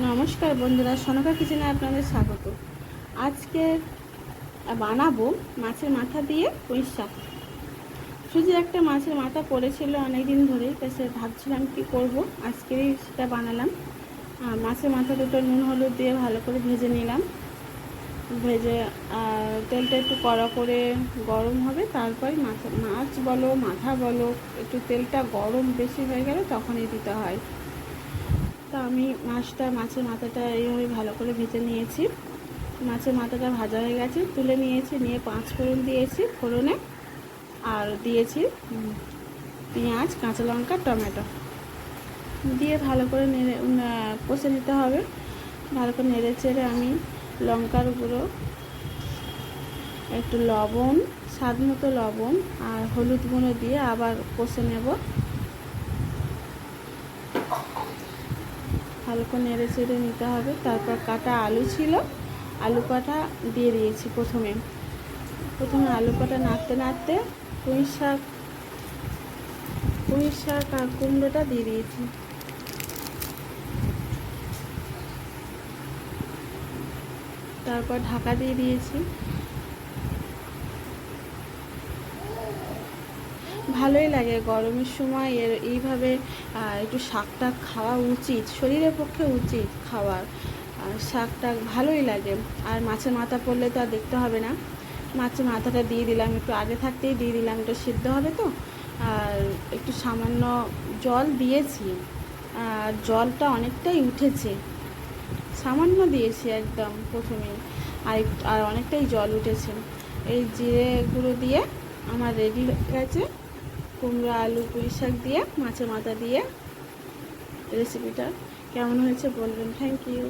নমস্কার বন্ধুরা সনকা কিচেনে আপনাদের স্বাগত। আজকে বানাবো মাছের মাথা দিয়ে পুঁই শাক। শুধু একটা মাছের মাথা পড়েছিল অনেক দিন ধরে, তা সে ভাবছিলাম কি করব, আজকেই সেটা বানালাম। মাছের মাথা দুটো নুন, হলুদ দিয়ে ভালো করে ভেজে নিলাম। ভেজে তেলটা একটু কড়া করে গরম হবে, তারপরে মাছ বলো, মাথা বলো, একটু তেলটা গরম বেশি হয়ে গেলে তখনই দিতে হয়। তো আমি মাছটা, মাছের মাথাটা এইভাবে ভালো করে ভেজে নিয়েছি। মাছের মাথাটা ভাজা হয়ে গেছে, তুলে নিয়েছি, নিয়ে পাঁচ ফোড়ন দিয়েছি ফোড়নে, আর দিয়েছি পেঁয়াজ, কাঁচা লঙ্কা, টমেটো। দিয়ে ভালো করে নেড়ে কষে নিতে হবে। ভালো করে নেড়ে চেড়ে আমি লঙ্কার গুঁড়ো, একটু লবণ, স্বাদ মতো লবণ, আর হলুদ গুঁড়ো দিয়ে আবার কষে নেব। ভালো করে নেড়ে চেড়ে নিতে হবে। তারপর কাটা আলু ছিল। আলু কাটা দিয়ে দিয়েছি প্রথমে। প্রথমে আলু কাটা নাড়তে নাড়তে পুঁই শাক পুঁই শাক আর কুমড়োটা দিয়ে দিয়েছি। তারপর ঢাকা দিয়ে দিয়েছি। ভালোই লাগে। গরমের সময় এর এইভাবে একটু শাকটা খাওয়া উচিত, শরীরের পক্ষে উচিত খাওয়ার। আর শাকটা ভালোই লাগে। আর মাছের মাথা পড়লে তো আর দেখতে হবে না। মাছের মাথাটা দিয়ে দিলাম, একটু আগে থাকতেই দিয়ে দিলাম একটু সিদ্ধ হবে তো। আর একটু সামান্য জল দিয়েছি। আর জলটা অনেকটাই উঠেছে। সামান্য দিয়েছি একদম প্রথমেই আর আর অনেকটাই জল উঠেছে। এই জিরে গুঁড়ো দিয়ে আমার রেডি হয়ে গেছে। কুমড়ো আলু পুঁই শাক দিয়ে মাছের মাথা দিয়ে রেসিপিটা কেমন হয়েছে বলবেন? Thank you